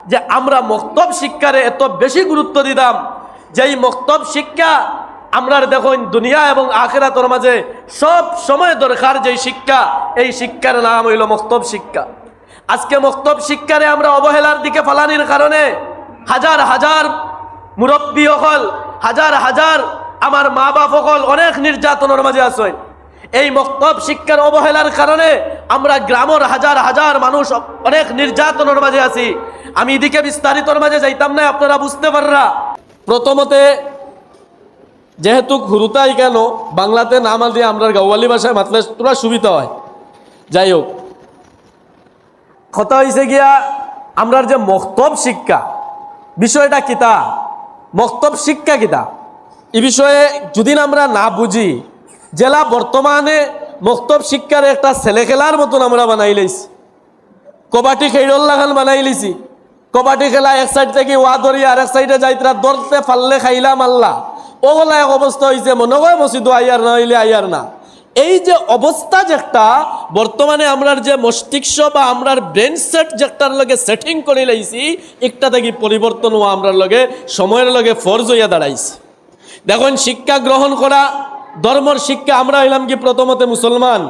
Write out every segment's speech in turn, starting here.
যে আমরা মক্তব শিক্ষারে এত বেশি গুরুত্ব দিতাম, যেই মক্তব শিক্ষা আমরা দেখুন দুনিয়া এবং আখেরাতর মাঝে সব সময় দরকার যেই শিক্ষা, এই শিক্ষার নাম হইল মক্তব শিক্ষা। আজকে মক্তব শিক্ষারে আমরা অবহেলার দিকে ফালানির কারণে হাজার হাজার মুরব্বী হল হাজার হাজার আমার মা বাপ হল অনেক নির্যাতনের মাঝে আসেন এই মক্তব শিক্ষার অবহেলার কারণে আমরা গ্রামের হাজার হাজার মানুষ অনেক নির্যাতনের মাঝে আছি। আমি এদিকে বিস্তারিতর মাঝে যাইতাম না, আপনারা বুঝতে পাররা। প্রথমতে, যেহেতু হুরুতাই কেন বাংলাতে নাম দিয়ে আমরা গাওয়ালি ভাষায় মাতলে তোরা সুবিধা হয়। যাই হোক। কথা হয়েছে গিয়া, আমরার যে মক্তব শিক্ষা, বিষয়টা কিতা? মক্তব শিক্ষা কিতা? এই বিষয়ে যদি আমরা না বুঝি, জেলা বর্তমানে মক্তব শিক্ষার একটা ছেলে খেলার মতন আমরা বানাই লাইছি। কবাটি খেইডল লাগান বানাই লিছি কবাটি খেলা এক সাইড থেকে ওয়া ধরি আর এক সাইডে যাইতরা দরতে ফাললে মাল্লা ওগুলা এক অবস্থা হয়েছে মনে হয় মসজিদ আইয়ার না, হইলে আইয়ার না। এই যে অবস্থা যেটা বর্তমানে আমরার যে মস্তিষ্ক বা আমরার ব্রেন সেট যেটার লগে সেটিং করে লাইছি, একটা থেকে পরিবর্তন হওয়া আমরার লগে, সময়ের লগে ফরজ হইয়া দাঁড়াইছে। দেখুন, শিক্ষা গ্রহণ করা, ধর্মর শিক্ষা, আমরা হইলাম কি প্রথমতে মুসলমান।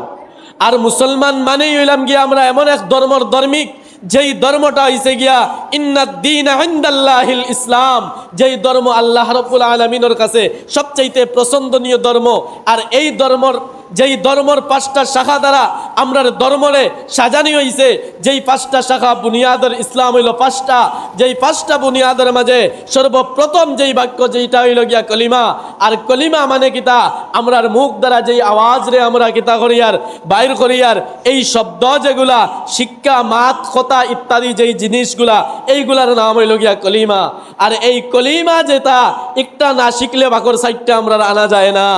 আর মুসলমান মানেই হইলাম কি আমরা এমন এক ধর্মর ধর্মিক যেই ধর্মটা হইছে গিয়া ইন্নাদ্দিন ইনদাল্লাহিল ইসলাম যেই ধর্ম আল্লাহ রবুল আলমিনের কাছে সবচাইতে পছন্দনীয় ধর্ম। আর এই ধর্মর যেই ধর্মর পাঁচটা শাখা দ্বারা আমরার ধর্মরে সাজানি হইছে, যেই পাঁচটা শাখা বুনিয়াদের ইসলাম হইল পাঁচটা, যেই পাঁচটা বুনিয়াদের মাঝে সর্বপ্রথম যেই বাক্য যেইটা হইল গিয়া কলিমা, আর কলিমা মানে কিতা? আমরার মুখ দ্বারা যেই আওয়াজ রে আমরা কিতা করিয়ার, বাইর করিয়ার, এই শব্দ যেগুলা, শিক্ষা, মাত, কথা ইত্যাদি যেই জিনিসগুলা, এইগুলার নাম হইল গিয়া কলিমা। আর এই কলিমা যেটা, একটা না শিখলে বাকর সাইডটা আমরা আনা যায় না।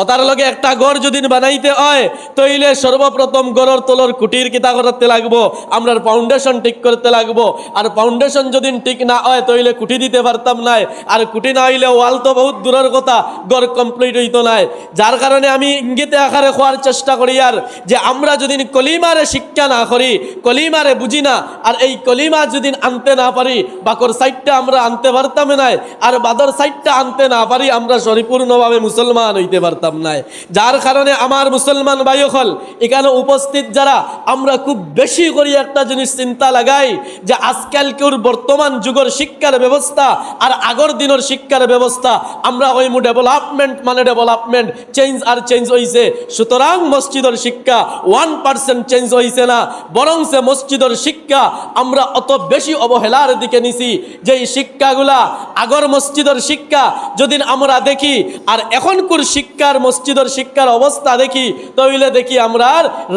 ওটার লগে একটা গড় যদি বানাইতে হয়, তইলে সর্বপ্রথম গড়ের তলর কুটির কিতা করতে লাগবো আমরা ফাউন্ডেশন ঠিক করতে লাগবো। আর ফাউন্ডেশন যদি ঠিক না হয়, তইলে কুটি দিতে পারতাম নাই। আর কুটি না হইলে ওয়াল তো বহুত দূরের কথা গড় কমপ্লিট হইতো নাই। যার কারণে আমি ইঙ্গিতে আকারে খোয়ার চেষ্টা করি আর, যে আমরা যদি কলিমারে শিক্ষা না করি, কলিমারে বুঝি না, আর এই কলিমা যদি আনতে না পারি, বাকর সাইডটা আমরা আনতে পারতাম নাই, আর বাদর সাইডটা আনতে না পারি, আমরা পরিপূর্ণভাবে মুসলমান হইতে পারতাম নাই। যার কারণে আমার মুসলমান হল এখানে উপস্থিত যারা, আমরা খুব বেশি করি একটা জিনিস চিন্তা লাগাই যে আজকালকের বর্তমান যুগের শিক্ষার ব্যবস্থা আর আগর দিনের শিক্ষার ব্যবস্থা, আমরা ওই ডেভেলপমেন্ট মানে ডেভেলপমেন্ট চেঞ্জ আর চেঞ্জ হয়েছে সুতরাং মসজিদের শিক্ষা ওয়ান পার্সেন্ট চেঞ্জ হইছে না, বরং সে মসজিদের শিক্ষা আমরা অত বেশি অবহেলার দিকে নিছি যেই শিক্ষাগুলা আগর মসজিদের শিক্ষা যদি আমরা দেখি, আর এখনকার শিক্ষার মসজিদের শিক্ষার অবস্থা দেখি তাহলে দেখি আমরা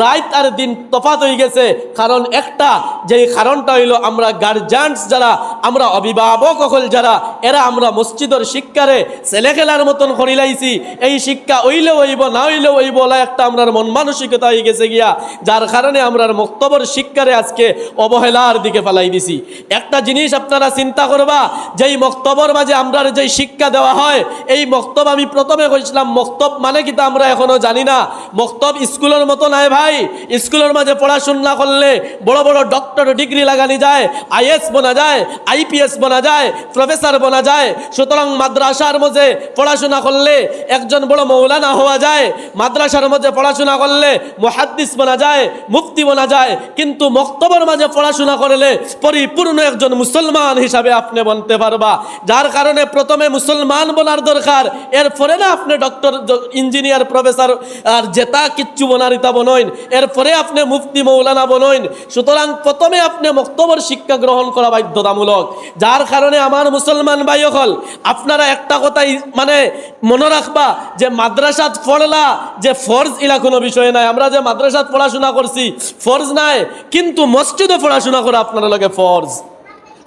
রাত আর দিন তফাত হয়ে গেছে। কারণ একটা, যেই কারণটা হইল আমরা গার্জিয়ানস যারা, আমরা অভিভাবক হল যারা, এরা আমরা মসজিদের শিক্ষারে ছেলে খেলার মতন করিলাইছি এই শিক্ষা হইলে হইব, না হইলে হইব বলা একটা আমরা মন মানসিকতা হয়ে গেছে গিয়া, যার কারণে আমরা মক্তবর শিক্ষারে আজকে অবহেলার দিকে ফেলাই দিছি। একটা জিনিস আপনারা চিন্তা করবা, যেই মক্তবর মাঝে আমরা যেই শিক্ষা দেওয়া হয়, এই মক্তব আমি প্রথমে কইছিলাম, মক্তব মানে কি তা আমরা এখনও জানি না। মক্তব স্কুলের মতো নাই ভাই। স্কুলের মাঝে পড়াশোনা করলে বড় বড় ডক্টর ডিগ্রি লাগানি যায় আইএস বনা যায় আইপিএস বনা যায় প্রফেসর বনা যায়। সুতরাং মাদ্রাসার মধ্যে পড়াশোনা করলে একজন বড় মৌলানা হওয়া যায়। মাদ্রাসার মধ্যে পড়াশোনা করলে মুহাদ্দিস বনা যায়, মুফতি বনা যায়। কিন্তু মক্তবর মাঝে পড়াশোনা করলে পরিপূর্ণ একজন মুসলমান হিসাবে আপনি বনতে পারবা। যার কারণে প্রথমে মুসলমান বনার দরকার, এরপরে না আপনি ডক্টর ইঞ্জিনিয়ার প্রফেসর আর জেতা কিচ্ছু বনার ইতা বনইন। এরপরে আপনি মুফতি মৌলানা বনইন। সুতরাং প্রথমে আপনি মক্তবর শিক্ষা গ্রহণ করা বাধ্যতামূলক। যার কারণে আমার মুসলমান ভাই হল আপনারা একটা কথাই মানে মনে রাখবা যে মাদ্রাসাত পড়লা যে ফরজ ইলা কোনো বিষয় নাই। আমরা যে মাদ্রাসাত পড়াশোনা করছি, ফরজ নাই। কিন্তু মসজিদে পড়াশোনা করা আপনার লগে ফরজ।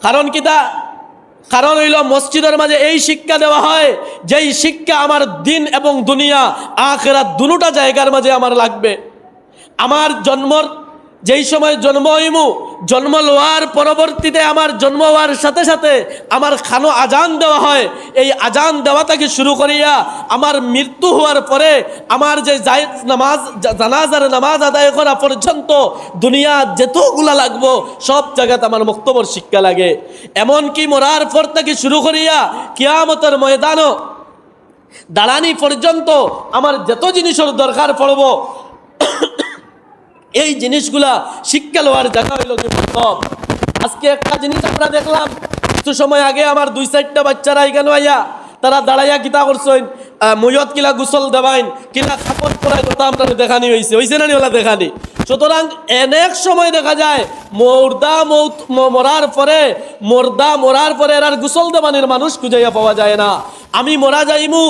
কারণ কি তা? কারণ হইল মসজিদের মাঝে এই শিক্ষা দেওয়া হয়, যেই শিক্ষা আমার দিন এবং দুনিয়া আখেরা দুটা জায়গার মাঝে আমার লাগবে। আমার জন্মর যেই সময় জন্ম হইমু, জন্ম লওয়ার পরবর্তীতে আমার জন্ম হওয়ার সাথে সাথে আমার খানো আজান দেওয়া হয়। এই আজান দেওয়া থেকে শুরু করিয়া আমার মৃত্যু হওয়ার পরে আমার যে জায়েজ নামাজ, জানাজার নামাজ আদায় করা পর্যন্ত দুনিয়া যেতগুলা লাগবো, সব জায়গাতে আমার বক্তব্য শিক্ষা লাগে। এমনকি মরার পর থেকে শুরু করিয়া কিয়ামতের ময়দানও, দাঁড়ানি পর্যন্ত আমার যত জিনিসের দরকার পড়ব এই জিনিসগুলা শিক্ষা লওয়ার জায়গা হইল কি মক্তব আজকে একটা জিনিস আমরা দেখলাম, কিছু সময় আগে আমার দুই চারটা বাচ্চারা এখানে আইয়া তারা দাঁড়াইয়া কিতা করছেন ময়ত কিলা গুসল দেবাইন কিলা কাপড় পরাই কথা আমরা দেখানি হয়েছে হয়েছে না ওলা দেখানি? সুতরাং অনেক সময় দেখা যায়, মর্দা মরার পরে, মর্দা মরার পরে আর গুসল দেবানির মানুষ খুঁজাইয়া পাওয়া যায় না। আমি মরা যাইমু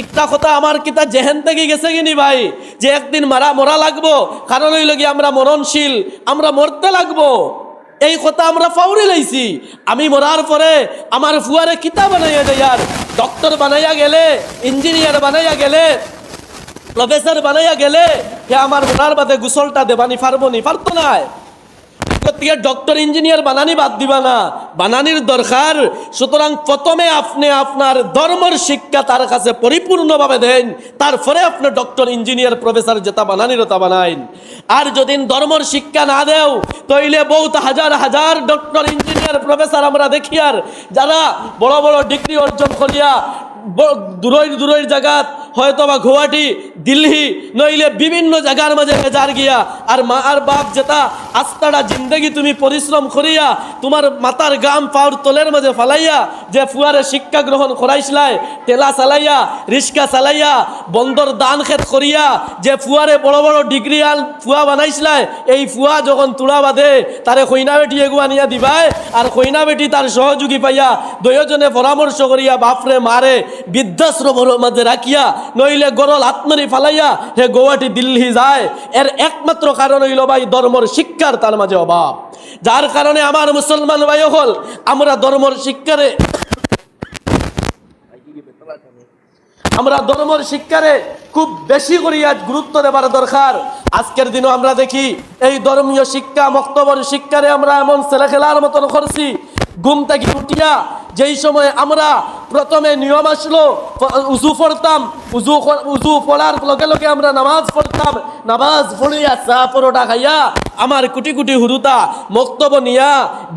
একটা কথা আমার কিতা জেহেন থেকে গেছে কিনি ভাই? যে একদিন মারা মরা লাগবো, কারণ হইল কি আমরা মরণশীল, আমরা মরতে লাগবো। এই কথা আমরা ফাউরি লাইছি। আমি মরার পরে আমার ফুয়ারে কিতা বানাইয়া দেয় আর? ডক্টর বানাইয়া গেলে ইঞ্জিনিয়ার বানাইয়া গেলে প্রফেসর বানাইয়া গেলে, হে আমার মরার বাদে গুসলটা দেবানি পারব নি পারতো নাই। থেকে ডক্টর, ইঞ্জিনিয়ার বানানি বাদ দিবা না। বানানির দরকার। সুতরাং প্রথমে আপনি আপনার ধর্মের শিক্ষা তার কাছে পরিপূর্ণভাবে দেন। তারপরে আপনি ডক্টর, ইঞ্জিনিয়ার, প্রফেসর যেটা বানানির তা বানাইন। আর যদি ধর্মের শিক্ষা না দেও, তইলে বহুত হাজার হাজার ডক্টর, ইঞ্জিনিয়ার, প্রফেসর আমরা দেখি আর যারা বড় বড় ডিগ্রি অর্জন করিয়া দূরের দূরের জায়গাত হয়তো বা গুয়াহাটি, দিল্লি, নইলে বিভিন্ন জায়গার মাঝে বেজার গিয়া, আর মা আর বাপ যেটা আস্তাটা জিন্দগি তুমি পরিশ্রম করিয়া, তোমার মাতার গাম পাওয়ার তোলের মাঝে ফালাইয়া, যে ফুয়ারে শিক্ষা গ্রহণ করাইছিলাই টেলা চালাইয়া রিক্সা চালাইয়া, বন্দর দান খেত করিয়া, যে ফুয়ারে বড় বড় ডিগ্রি আল ফুয়া বানাইছিলাই এই ফুয়া যখন তুলা বাঁধে, তারে কইনা বেটি এগুয়া নিয়া দিবাই, আর কইনা বেটি তার সহযোগী পাইয়া, দুয়োজনে পরামর্শ করিয়া বাপরে, মারে বৃদ্ধাশ্রমের মাঝে রাখিয়া, নইলে গরল আত্মরি ফালাইয়া হে গোয়াটি দিল্লি যায়। এর একমাত্র কারণ হইল ভাই ধর্মর শিক্ষার তার মাঝে অভাব। যার কারণে আমার মুসলমান ভাই হল আমরা ধর্মর শিক্ষারে আমরা ধর্মের শিক্ষারে খুব বেশি করে আজ গুরুত্ব দেবার দরকার। আজকের দিনও আমরা দেখি, এই ধর্মীয় শিক্ষা, মক্তবর শিক্ষারে আমরা এমন ছেলে খেলার মতন করছি। ঘুম থেকে উঠিয়া যেই সময় আমরা প্রথমে নিয়ম আসলো উজু পড়তাম, উজু উজু পড়ার লগে লগে আমরা নামাজ পড়তাম। নামাজ পড়িয়া চা পরোটা খাইয়া আমার কোটি কোটি হুরুতা মক্তব নিয়া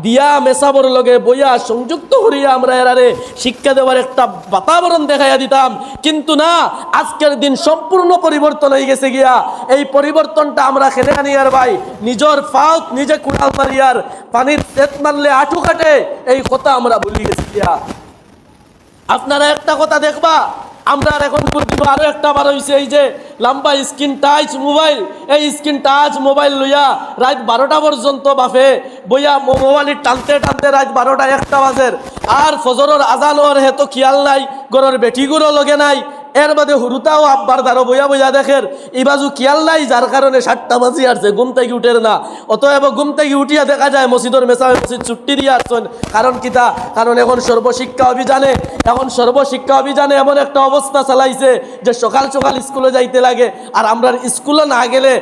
দিয়া মেসাবর লগে বইয়া সংযুক্ত করিয়া আমরা এরারে শিক্ষা দেওয়ার একটা বাতাবরণ দেখাইয়া দিতাম। কিন্তু না, আজকের দিন সম্পূর্ণ পরিবর্তন হয়ে গেছে গিয়া। এই পরিবর্তনটা আমরা খেলে আনি আর ভাই, নিজের ফাউত নিজে কুড়াল মারিয়ার পানির তেত মারলে আঠু কাটে, এই কথা আমরা ভুলি গেছি গিয়া। আপনারা একটা কথা দেখবা, আমরা এখন পর্যন্ত আরও একটা বার হয়েছে এই যে লম্বা স্ক্রিন টাচ মোবাইল। এই স্ক্রিন টাচ মোবাইল লইয়া রাত বারোটা পর্যন্ত বাফে, বইয়া মোবাইল টানতে টানতে রাত বারোটা একটা বাজের আর ফজরের আজানোর হেতো খেয়াল নাই গরর বেটিগুলো লগে নাই। এর বাদে হুরুতাও আব্বার দ্বারা বইয়া বইয়া দেখের এই বাজু খেয়াল নাই, যার কারণে সাতটা বাজি আসছে, ঘুম থেকে উঠের না। অতএব ঘুম থেকে উঠিয়া দেখা যায় মসজিদের মেসা মসজিদ ছুটি দিয়ে আসছেন। কারণ কিতা কারণ এখন সর্বশিক্ষা অভিযানে, এখন সর্বশিক্ষা অভিযানে এমন একটা অবস্থা চালাইছে যে সকাল সকাল স্কুলে যাইতে লাগে। আর আমরা স্কুলে না গেলে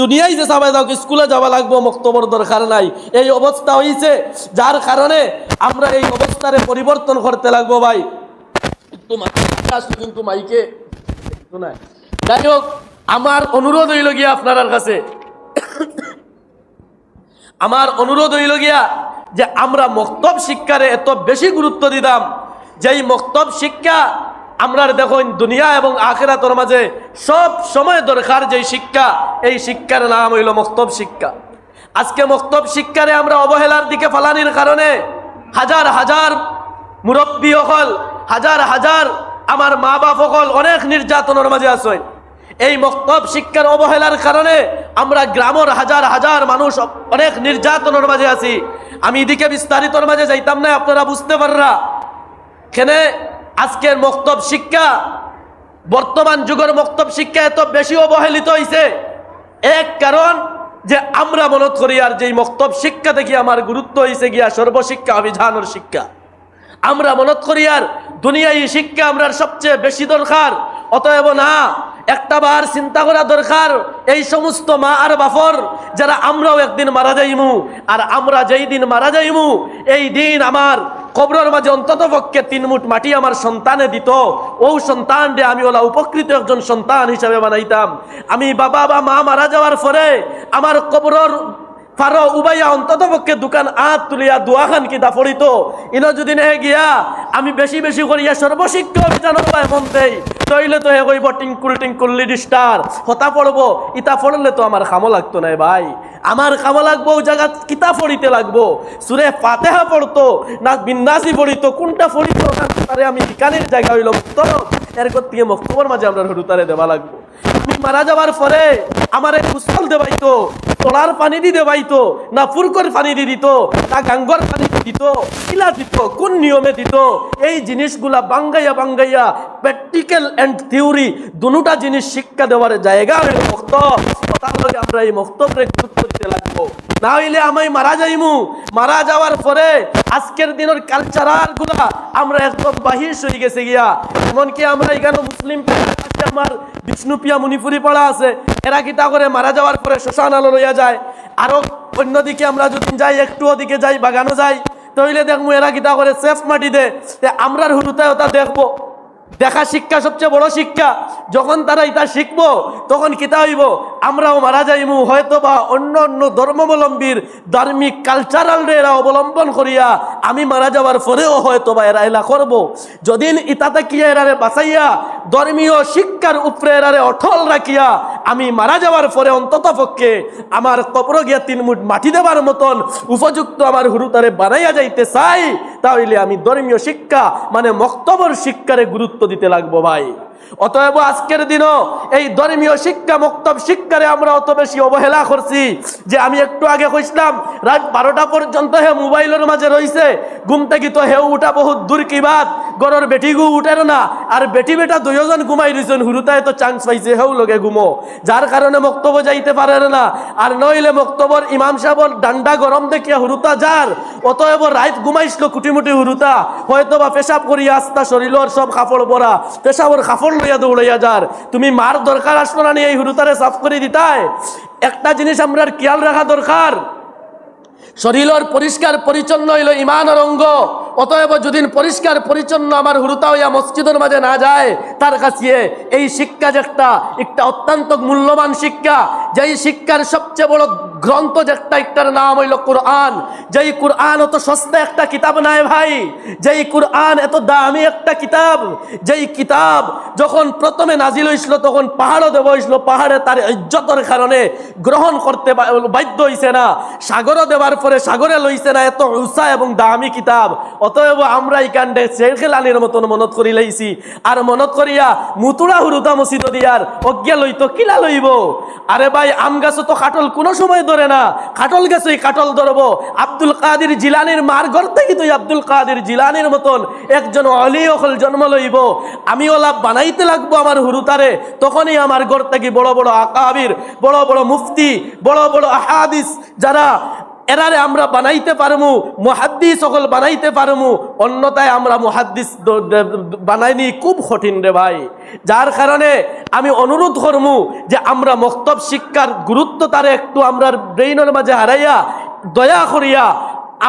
দুনিয়ায় যে সবাই যাও স্কুলে যাওয়া লাগবো, মক্তবর দরকার নাই। এই অবস্থা হয়েছে যার কারণে আমরা এই অবস্থারে পরিবর্তন করতে লাগবো ভাই। কিন্তু মাইকে যাই হোক আমার অনুরোধ হইল গিয়া আপনার কাছে, আমার অনুরোধ হইল গিয়া যে আমরা মক্তব শিক্ষারে এত বেশি গুরুত্ব দিতাম, যেই মক্তব শিক্ষা আমরা দেখুন দুনিয়া এবং আখেরাতর মাঝে সব সময় দরকার যেই শিক্ষা, এই শিক্ষার নাম হইল মক্তব শিক্ষা। আজকে মক্তব শিক্ষারে আমরা অবহেলার দিকে ফালানির কারণে হাজার হাজার মুরব্বী হল হাজার হাজার আমার মা বাপ হল অনেক নির্যাতনের মাঝে আসেন এই মক্তব শিক্ষার অবহেলার কারণে আমরা গ্রামের হাজার হাজার মানুষ অনেক নির্যাতনের মাঝে আছি। আমি এদিকে বিস্তারিতর মাঝে যাইতাম না, আপনারা বুঝতে পাররা। কেনে আজকের মক্তব শিক্ষা, বর্তমান যুগের মক্তব শিক্ষা এত বেশি অবহেলিত হয়েছে এক কারণ যে আমরা মনত করি আর যেই মক্তব শিক্ষা দেখি আমার গুরুত্ব হয়েছে গিয়া সর্বশিক্ষা অভিযানের শিক্ষা। আমরা মনত করি আর দুনিয়ায় শিক্ষা আমরা সবচেয়ে বেশি দরকার। অতএব না, একটা বার চিন্তা করা দরকার এই সমস্ত মা আর বাফর যারা আমরাও একদিন মারা যাইমু আর আমরা যেই দিন মারা যাইমু, এই দিন আমার কবরের মাঝে অন্তত পক্ষে তিন মুঠ মাটি আমার সন্তানে দিত। ও সন্তান রে, আমি ওলা উপকৃত একজন সন্তান হিসাবে বানাইতাম। আমি বাবা বা মা মারা যাওয়ার পরে আমার কবরের ফারো উবাইয়া অন্তত পক্ষে দোকান আত তুলিয়া দোয়াখান কিতা পড়িত। ইনো যদি নে গিয়া আমি বেশি বেশি করিয়া সর্বশিক্ষা অভিযান পায় মন দেই, তইলে তো হে কইব টিঙ্কুল টিঙ্কুল লিডি স্টার হতা পড়ব, ইতা পড়লে তো আমার খামো লাগতো না ভাই। আমার খামো লাগবো, ও জায়গা কিতা পড়িতে লাগবো? সুরে ফাতেহা পড়তো, না বিন্দাসি পড়িতো, কোনটা পড়িতো তারে আমি ইকানের জায়গা হইল তো এর থেকে মক্তবর মাঝে আমরা হরুতারে দেওয়া লাগবো। আমি মারা যাওয়ার পরে আমারে কুশল দেবাইতো তোলার পানি দিয়ে দেবাইতো, না ফুরকর পানি দিয়ে দিত, না গাঙ্গর পানি দিয়ে দিত, কিলা দিত, কোন নিয়মে দিত, এই জিনিসগুলা বাঙ্গাইয়া বাঙ্গাইয়া প্র্যাকটিক্যাল অ্যান্ড থিওরি দুটা জিনিস শিক্ষা দেওয়ার জায়গা আমি মক্তব। তার আমরা এই মক্তবরে গুরুত্ব দিতে লাগবো। না হইলে আমি মারা যাইমু। মারা যাওয়ার পরে আজকের দিনের কালচারালগুলা আমরা একদম বাহির হয়ে গেছে গিয়া। এমনকি আমরা এখানে মুসলিম আমার বিষ্ণুপিয়া মণিপুরি পড়া আছে, এরা কিতা করে মারা যাওয়ার পরে শ্মশান আলো লইয়া যায়। আরও অন্যদিকে আমরা যদি যাই, একটু ওদিকে যাই, বাগানো যাই তইলে দেখব এরা কিতা করে সেফ মাটি দে তে আমরার হুরুতায় ওটা দেখব। দেখা শিক্ষা সবচেয়ে বড় শিক্ষা। যখন তারা এটা শিখব, তখন কিতা হইব? আমরাও মারা যাইমু। হয়তো বা অন্য অন্য ধর্মাবলম্বীর ধার্মিক কালচারাল এরা অবলম্বন করিয়া আমি মারা যাওয়ার পরেও হয়তো বা এরা এলা করব। যদিন ইতাতে কি এরারে বাঁচাইয়া, ধর্মীয় শিক্ষার উপরে এরারে অটল রাখিয়া আমি মারা যাওয়ার পরে অন্তত পক্ষে আমার কবর গিয়া তিন মুঠ মাটি দেবার মতন উপযুক্ত আমার হুরুতারে বানাইয়া যাইতে চাই, তাহলে আমি ধর্মীয় শিক্ষা মানে মক্তবর শিক্ষারে গুরুত্ব দিতে লাগবো ভাই। অতএব আজকের দিনও এই ধর্মীয় শিক্ষা, মক্তব শিক্ষারে আমরা অত বেশি অবহেলা করছি যে আমি একটু আগে কইছিলাম, রাত বারোটা পর্যন্ত হে মোবাইলের মাঝে রইছে, ঘুম থেকে তো হেউ উঠা বহুত দূর কি বাদ গরর বেটি গু উঠের না, আর বেটি বেটা দুইজন ঘুমাই রইছেন, হুরুতায় তো চান্স পাইছে হেউ লগে ঘুমো, যার কারণে মক্তব যাইতে পারে না, আর নইলে মক্তবর ইমাম সাহেবর ডান্ডা গরম দেখিয়া হুরুতা যার, অতএব রাইত ঘুমাইছিল কুটিমুটি হুরুতা হয়তো বা পেশাব করিয়া আস্তা শরীরের সব কাপড় পরা, পেশাবর কাপড় লইয়া দৌড়াইয়া যার। তুমি মার দরকার আসলো না এই হুরুতারে সাফ করে দিতায়? একটা জিনিস আমরা খেয়াল রাখা দরকার। শরীরের পরিষ্কার, পরিচ্ছন্ন হইল ইমানের অঙ্গ। অতএব যদি পরিষ্কার, পরিচ্ছন্ন আমার হুরুতা হইয়া মসজিদের মাঝে না যায়, তার কাছে এই শিক্ষা যে একটা অত্যন্ত মূল্যবান শিক্ষা। যেই শিক্ষার সবচেয়ে বড় গ্রন্থ যে একটা একটার নাম হইল কোরআন। যেই কোরআন অত সস্তা একটা কিতাব নাই ভাই। যেই কোরআন এত দামি একটা কিতাব। যেই কিতাব যখন প্রথমে নাজিল হয়েছিল তখন পাহাড়ও দেব হয়েছিল পাহাড়ে তার ইজ্জতের কারণে গ্রহণ করতে বাধ্য হইছে না। সাগরও দেওয়ার পরে সাগরে লইছে না। এত উষা এবং দামি কিতাব। অতএব আমরা এই কাণ্ডে শেরখেলানির মতন মনত করি লাইছি। আর মনত করিয়া মুতুরা হুরুতা মসিদ দিয়ার অজ্ঞা লইতো কিলা লইব? আরে ভাই, আম গাছও তো কাটল কোনো সময় ধরে না। কাটল গাছই কাটল ধরবো। আব্দুল কাদির জিলানির মার ঘর থেকে তুই আব্দুল কাদির জিলানির মতন একজন অলি অকল জন্ম লইব। আমি ওলা বানাইতে লাগবো আমার হুরুতারে। তখনই আমার ঘর থেকে বড় বড় আকাবির, বড় বড় মুফতি, বড় বড় আহাদিস যারা এরারে আমরা বানাইতে পারমু, মহাদ্দিস সকল বানাইতে পারমু। অন্যতায় আমরা মহাদ্দিস বানাইনি, খুব কঠিন রে ভাই। যার কারণে আমি অনুরোধ করমু যে আমরা মক্তব শিক্ষার গুরুত্ব তারে একটু আমরা ব্রেইনের মাঝে হারাইয়া, দয়া করিয়া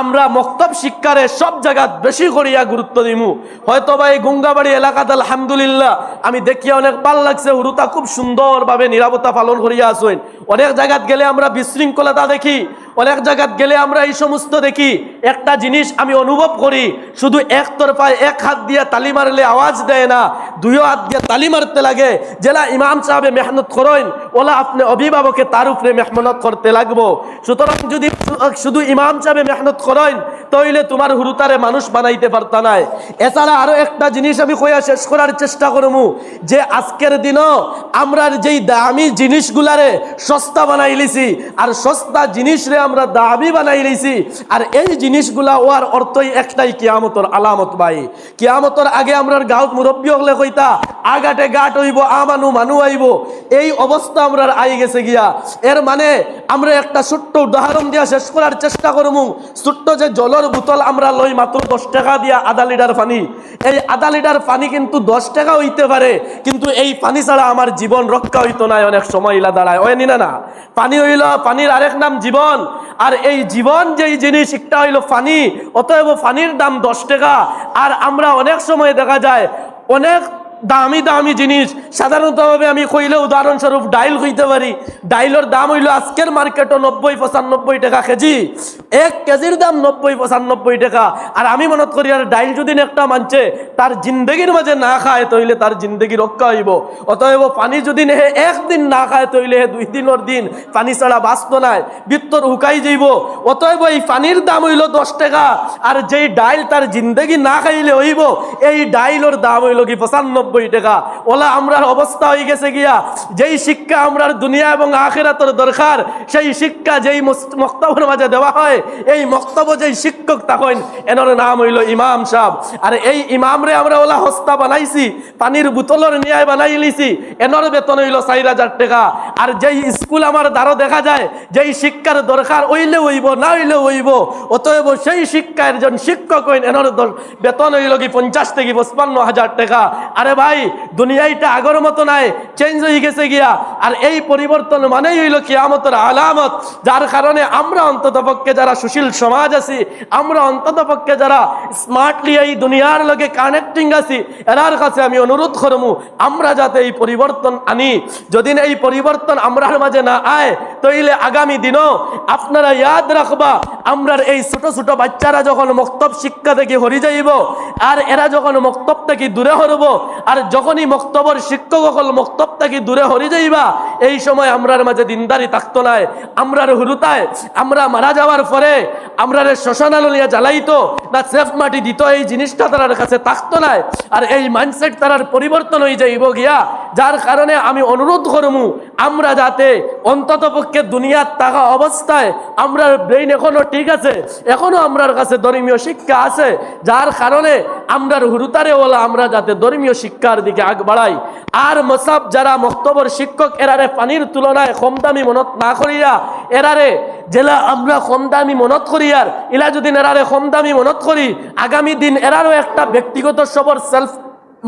আমরা মক্তব শিক্ষারে সব জায়গা বেশি করিয়া গুরুত্ব দিমু। হয়তো বা এই গুঙ্গাবাড়ি এলাকাতে আলহামদুলিল্লাহ, আমি দেখিয়া অনেক ভালো লাগছে, উরুতা খুব সুন্দরভাবে নিরাপত্তা পালন করিয়া আসেন অনেক জায়গাত গেলে আমরা বিশৃঙ্খলতা দেখি অনেক জায়গাত গেলে আমরা এই সমস্ত দেখি, একটা জিনিস আমি অনুভব করি, শুধু এক তরফায় এক হাত দিয়ে তালি মারলে আওয়াজ দেয় না দুইও হাত দিয়ে তালি মারতে লাগে। জেলা ইমাম সাহেবে মেহনত করেন, ওলা আপনি অভিভাবকে তার উপরে মেহনত করতে লাগবো। সুতরাং যদি শুধু ইমাম সাহেবে মেহনত করেন, তইলে তোমার হুরুতারে মানুষ বানাইতে পারতা নাই। এছাড়া আরও একটা জিনিস আমি কইয়া শেষ করার চেষ্টা করমু, যে আজকের দিনও আমরা যেই দামি জিনিসগুলারে সস্তা বানাই লিছি আর সস্তা জিনিস রে আমরা দাবি বানাই লইছি আর এই জিনিসগুলা ওয়ার অর্থই একটাই কিয়ামতর আলামত ভাই। কিয়ামতর আগে আমরার গাঁত মুরব্বী হলে কইতা, আগাটে গাট হইব, আমানু মানু আইব। এই অবস্থা আমরার আই গেছে গিয়া। এর মানে আমরা একটা ছোট্ট উদাহরণ দিয়া শেষ করার চেষ্টা করমু। ছোট্ট যে জলের বোতল আমরা লই মাত্র দশ টাকা দিয়া আধা লিটার পানি। এই আধা লিটার পানি কিন্তু দশ টাকা হইতে পারে, কিন্তু এই পানি ছাড়া আমার জীবন রক্ষা হইতো না অনেক সময় ইলা দাঁড়ায়। ওই না না, পানি হইল, পানির আরেক নাম জীবন। আর এই জীবন যেই জিনিস, একটা হইল ফানি, অতএব ফানির দাম দশ টাকা। আর আমরা অনেক সময় দেখা যায়, অনেক দামি দামি জিনিস। সাধারণতভাবে আমি কইলে উদাহরণস্বরূপ ডাইল হইতে পারি। ডাইলের দাম হইল আজকের মার্কেটও নব্বই পঁচানব্বই টাকা কেজি। এক কেজির দাম নব্বই পঁচানব্বই টাকা। আর আমি মনত করি, আর ডাইল যদি একটা মানছে, তার জিন্দগির মাঝে না খায়, তইলে তার জিন্দগি রক্ষা হইব। অতএব পানি যদি নেহে একদিন না খায়, তইলে দুই দিনের দিন। পানি ছাড়া বাঁচত নাই, বিত্তর হুকাই যাইব। অতএব এই পানির দাম হইল দশ টাকা। আর যেই ডাইল তার জিন্দগি না খাইলে হইব, এই ডাইলের দাম হইল কি পঁচানব্বই টাকা। ওলা আমরার অবস্থা হয়ে গেছে গিয়া, যেই শিক্ষা আমরার দুনিয়া এবং আখেরাতর দরকার, সেই শিক্ষা যেই মক্তবের মাঝে দেওয়া হয়, এই মক্তব্য যেই শিক্ষক তখন এনার নাম হইল ইমাম সাহ আর এই ইমামরে আমরা ওলা হস্তা বানাইছি, পানির বোতলের নিয়ায় বানাই লিছি এনার বেতন হইল চার হাজার টাকা। আর যেই স্কুল আমার দ্বারও দেখা যায়, যেই শিক্ষার দরকার হইলে হইব, না হইলে হইব, অতএব সেই শিক্ষা একজন শিক্ষক হইন, এনার বেতন হইল কি পঞ্চাশ থেকে পঁচপান্ন হাজার টাকা। আরে ভাই, দুনিয়াইটা আগর মতো নাই চেঞ্জ হয়ে গেছে গিয়া। আর এই পরিবর্তন মানেই হইল কিয়ামতের আলামত, যার কারণে আমরা অন্তত পক্ষে যারা সুশীল সমাজ আছি, আমরা অন্তত পক্ষে যারা স্মার্টলি এই দুনিয়ার লগে কানেক্টিং আছি, এরার কাছে আমি অনুরোধ করমু, আমরা যাতে এই পরিবর্তন আনি। যদি এই পরিবর্তন আমরার মাঝে না আয়, তইলে আগামী দিনও আপনারা ইয়াদ রাখবা, আমরার এই ছোট ছোট বাচ্চারা যখন মক্তব শিক্ষা থেকে হরি যাইব, আর এরা যখন মক্তব থেকে দূরে হরব আর যখনই মক্তবর শিক্ষক সকল মক্তব থেকে দূরে হরি যাইবা, এই সময় আমরার মাঝে দিনদারি থাকতো নাই। আমরার হুরুতায়, আমরা মারা যাওয়ার পরে আমরারে শ্মশানালো নিয়ে জ্বালাইতো, না সেফ মাটি দিত, এই জিনিসটা তার কাছে থাকতো নাই। আর এই মাইন্ডসেট তার পরিবর্তন হয়ে যাইব গিয়া যার কারণে আমি অনুরোধ করমু, আমরা যাতে অন্তত পক্ষে দুনিয়ার থাকা অবস্থায় আমরা ব্রেইন এখনও ঠিক আছে, এখনও আমরার কাছে ধর্মীয় শিক্ষা আছে, যার কারণে আমরার হুরুতারে ওলা আমরা যাতে ধর্মীয় শিক্ষার দিকে আগ বাড়াই। আর মসাব যারা মক্তবর শিক্ষক, এরারে পানির তুলনায় কম দামি মনত না করিয়া, এরারে জেলা আমরা কম দামি মনত করি আর ইলা যদি এরারে কম দামি মনত করি, আগামী দিন এরারও একটা ব্যক্তিগত সবর সেলফ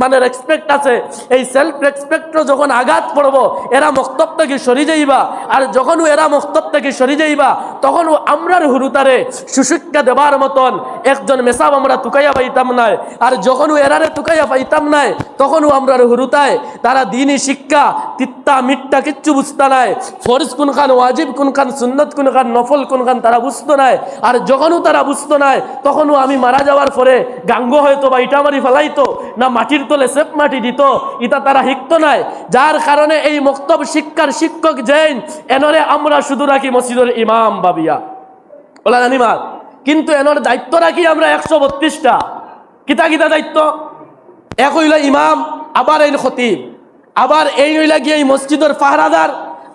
মানে রেসপেক্ট আছে। এই সেলফ রেসপেক্ট যখন আঘাত পড়ব, এরা মক্তব থেকে সরি যাইবা। আর যখন এরা মক্তব থেকে সরি যাইবা, তখন আমরার হুরুতারে সুশিক্ষা দেবার মতন একজন মেসাব আমরা তুকাইয়া পাইতাম নাই। আর যখন এরারে তুকাইয়া পাইতাম নাই, তখনও আমরার হুরুতায়। তারা দিনই শিক্ষা, তিত্তা মিট্টা কিচ্ছু বুঝতে নাই। ফরজ কোন খান, ওয়াজিব কোন খান, সুন্নত কোন খান, নফল কোন খান, তারা বুঝতো নাই। আর যখনও তারা বুঝতো নাই, তখনও আমি মারা যাওয়ার পরে গাঙ্গ হয়তো বা ইটা মারি ফেলাইতো, না মাটির তলে সেপ মাটি দিত, ইটা তারা শিখতো নাই। যার কারণে এই মক্তব শিক্ষার শিক্ষক জৈন এনরে আমরা শুধু রাখি মসজিদের ইমাম বাবিয়া। ওলা জানিমা কিন্তু এনর দায়িত্ব রাখি আমরা একশো বত্রিশটা। কিতা কিতা দায়িত্ব? এক হইল ইমাম, আবার এই খতিব। আবার এই হইলা গিয়ে এই মসজিদের ফাহরাদার,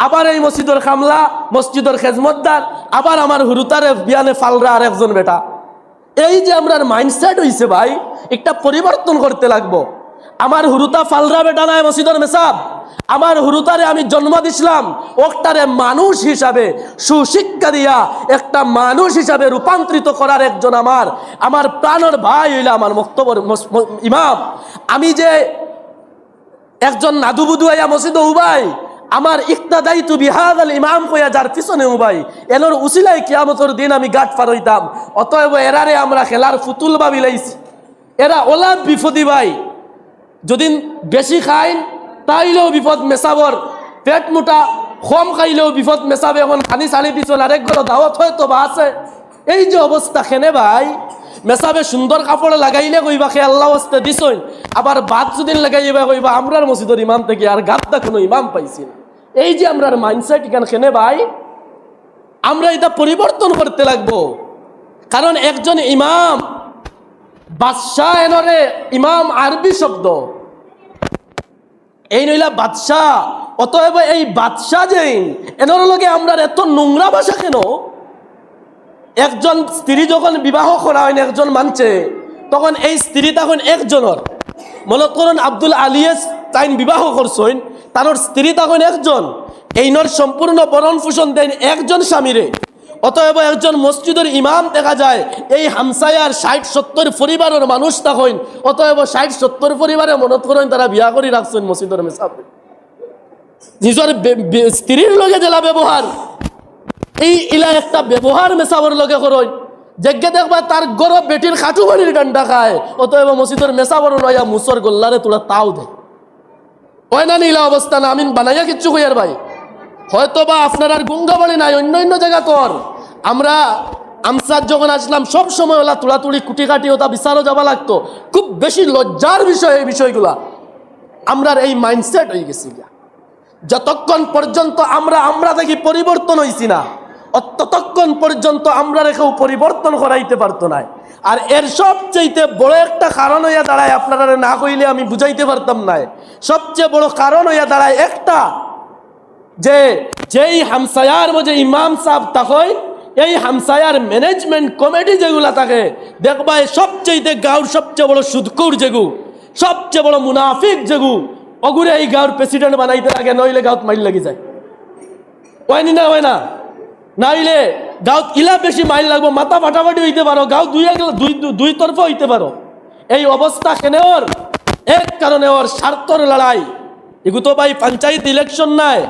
আবার এই মসজিদের খামলা, মসজিদের খেজমতদার, আবার আমার হুরুতারে বিয়ানে ফালরা আর একজন বেটা। এই যে আমরা মাইন্ডসেট হইছে ভাই, একটা পরিবর্তন করতে লাগবো। আমার হুরুতা ফালরা বেটা নাই মসজিদের মেসাব। আমার হুরুতারে আমি জন্ম দিছিলাম ওটারে মানুষ হিসাবে, সুশিক্ষা দিয়া একটা মানুষ হিসাবে রূপান্তরিত করার একজন আমার আমার প্রাণের ভাই হইলে আমার মক্তবর ইমাম। আমি যে একজন নাদুবুদু আয়া মসজিদ উবাই, আমার ইকতাদাই তু বিহাদ আল ইমাম কইয়া যার পিছনে উবাই, এনোর উচিলাই কিয়ামতর দিন আমি গাঠ পার হইতাম। অতএব এরারে আমরা খেলার ফুতুল ভাবিলাইছি এরা ওলা বিপদি ভাই। যদি বেশি খাইন তাইলেও বিপদ মেসাবর পেট মোটা কম খাইলেও বিপদ মেসাবে এখন পানি চালি দিছল আরেক ঘর দাওয়াত হয়তো বা আছে। এই যে অবস্থা খেনে ভাই মেসাবে সুন্দর কাপড় লাগাইলে কইবা খে আল্লাহ হস্তে দিছই আবার বাদ যদি লাগাইবা কইবা আমরার মসজিদের ইমাম থেকে আর গাদ্দা কোনো ইমাম পাইছি না এই যে আমরার মাইন্ডসেট এখানে খেনে ভাই, আমরা এটা পরিবর্তন করতে লাগবো। কারণ একজন ইমাম, বাদশাহ এনরে ইমাম আরবি শব্দ। এই নইলা বাদশাহ, অতএব এই বাদশাহ যে এনর লগে আমরা এত নোংরা ভাষা কেন? একজন স্ত্রী যখন বিবাহ করা হয়, একজন মানছে, তখন এই স্ত্রী তখন একজনের। মনে করুন আব্দুল আলিয়াস তাইন বিবাহ করছেন তার স্ত্রী তখন একজন। এইনর সম্পূর্ণ বরণ পোষণ দেন একজন স্বামীরে। অতএব একজন মসজিদের ইমাম দেখা যায়, এই হামসায়ার ষাট সত্তর পরিবারের মানুষ তখন, অতএব ষাট সত্তর পরিবারে মনত করেন তারা বিয়া করে রাখছেন মসজিদের মেসাবে নিজের স্ত্রীর লগে জেলা ব্যবহার, এই ইলা একটা ব্যবহার মেসাবর লগে করই যেগে দেখবা তার গরব বেটির খাটু বাড়ির ডান্ডা খায়, অতএব মসজিদের মেসাবর লইয়া মুসর গোল্লারে তোরা তাও দেয় ওই না নীলা অবস্থা না আমি বানাইয়া কিচ্ছু কইয়ার ভাই। হয়তো বা আপনার আর গুঙ্গাবাড়ি নাই অন্য অন্য জায়গা কর। আমরা আমসার যখন আসলাম, সব সময় ওলা তুড়াতুড়ি কুটি কাটি ওটা বিচারও যাওয়া লাগতো। খুব বেশি লজ্জার বিষয় এই বিষয়গুলা। আমরার এই মাইন্ডসেট হয়ে গেছি। যতক্ষণ পর্যন্ত আমরা আমরা দেখি পরিবর্তন হইছি না ততক্ষণ পর্যন্ত আমরা রেখেও পরিবর্তন করাইতে পারতো না আর এর সবচেয়ে বড় একটা কারণ হইয়া দাঁড়ায় আপনারা না কইলে আমি বুঝাইতে পারতাম না সবচেয়ে বড় কারণ হইয়া দাঁড়ায় একটা, যে, যেই হামসায়ার মধ্যে ইমাম সাহেব তাকই এই হামসায়ার ম্যানেজমেন্ট কমিটি যেগুলা থাকে, দেখবা এই সবচেয়ে গাঁর সবচেয়ে বড় সুদকুর যেগু, সবচেয়ে বড় মুনাফিক যেগু, অগুরে এই গাঁর প্রেসিডেন্ট বানাইতে লাগে, নইলে গাঁত মাইল লাগি যায়। হয়নি না হয় না? নাইলে গাঁত ইলা বেশি মাইল লাগবো, মাথা ফাটাফাটি হইতে পারো, গাঁও দুই দুই দুই- তরফ হইতে পারো। এই অবস্থা কেন ওর এক কারণে ওর স্বার্থর লড়াই। এগু তো ভাই, পঞ্চায়েত ইলেকশন নাই।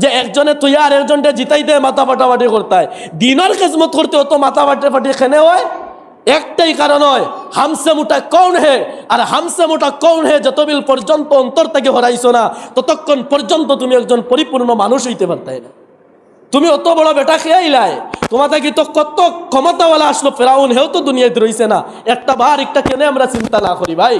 যে একজনে তুই আর একজনটা জিতাই দেয়, মাথা ফাটাফাটি করতে দিনের খেজমত করতে অত মাথা ফাটাফাটি খেনে হয়। একটাই কারণ হয়, হামসে মোটা কৌন হে, আর হামসে মোটা কৌন হে যতবিল পর্যন্ত অন্তর থেকে হরাইছো না, ততক্ষণ পর্যন্ত তুমি একজন পরিপূর্ণ মানুষ হইতে পারতাই না। তুমি অত বড় বেটা খেয়াইলাই তোমাতে কি তো কত ক্ষমতাওয়ালা আসলো? ফেরাউন, হেও তো দুনিয়াতে রইছে না। একটা বার একটা কেনে আমরা চিন্তা না করি ভাই।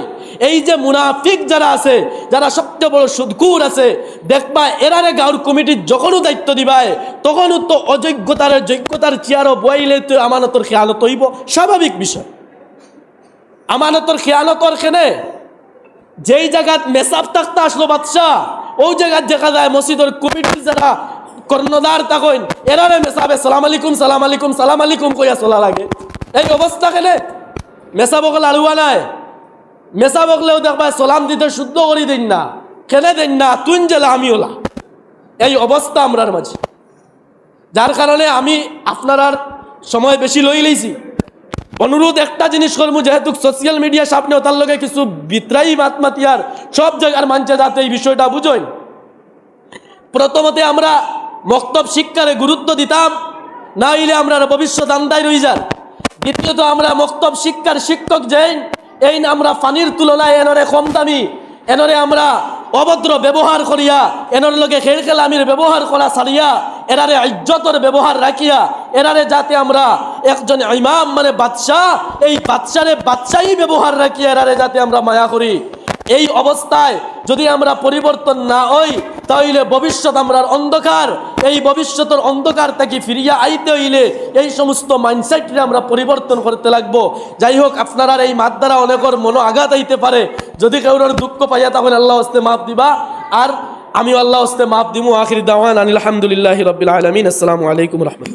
এই যে মুনাফিক যারা আছে, যারা সবচেয়ে বড় সুদকুর আছে, দেখবা এরারে গাঁর কমিটির যখনও দায়িত্ব দিবাই তখনও তো অযোগ্যতার যোগ্যতার চেয়ারও বইলে তো আমানতর খেয়ালত হইব। স্বাভাবিক বিষয়। আমানতর খেয়ালতর খেনে যেই জায়গাত মেসাব থাকতে আসলো বাদশাহ, ওই জায়গাত দেখা যায় মসজিদের কমিটির যারা কর্ণদার তখন এরারে মেসাবে সালাম আলাইকুম সালাম আলাইকুম সালাম আলাইকুম কইয়া চলা লাগে। এই অবস্থা কেনে? মেসাবকল আলুয়া নাই। মেসাবকলেও দেখবা সালাম দিতে শুদ্ধ করি দিন না। কেনে দিন না? তুই জেলা আমি ওলা। এই অবস্থা আমরার মাঝে। যার কারণে আমি আপনার আর সময় বেশি লই লইছি। অনুরোধ একটা জিনিস করব, যেহেতু সোশ্যাল মিডিয়া সামনে তার লগে কিছু বিত্রাই মাতমাতিয়ার সব জায়গার মানছে যাতে এই বিষয়টা বুঝই। প্রথমতে আমরা মক্তব শিক্ষারে গুরুত্ব দিতাম, না হইলে আমরা ভবিষ্যৎ আন্দায় রই যান। দ্বিতীয়ত আমরা মক্তব শিক্ষার শিক্ষক যেন এই আমরা পানির তুলনায় এনরে কম দামি এনরে আমরা অভদ্র ব্যবহার করিয়া, এনর লগে খেল খেলামির ব্যবহার করা ছাড়িয়া, এরারে ইজ্জতর ব্যবহার রাখিয়া, এরারে যাতে আমরা একজন ইমাম মানে বাদশাহ, এই বাদশারে বাদশাহী ব্যবহার রাখিয়া এরারে যাতে আমরা মায়া করি। এই অবস্থায় যদি আমরা পরিবর্তন না হই, তাহলে ভবিষ্যৎ আমরা অন্ধকার। এই ভবিষ্যতের অন্ধকার থেকে ফিরিয়া আইতে হইলে এই সমস্ত মাইন্ডসেটরে আমরা পরিবর্তন করতে লাগবো। যাই হোক, আপনারা এই মাত দ্বারা অনেকর মনো আঘাত আইতে পারে। যদি কারোর দুঃখ পাইয়া তখন আল্লাহ হস্তে মাপ দিবা। আর আমি আল্লাহ হস্তে মাপ দিমু। আখির দাওয়ান আলহামদুলিল্লাহ রবিল আলমিন। আসসালামু আলাইকুম রহমতুল্লাহ।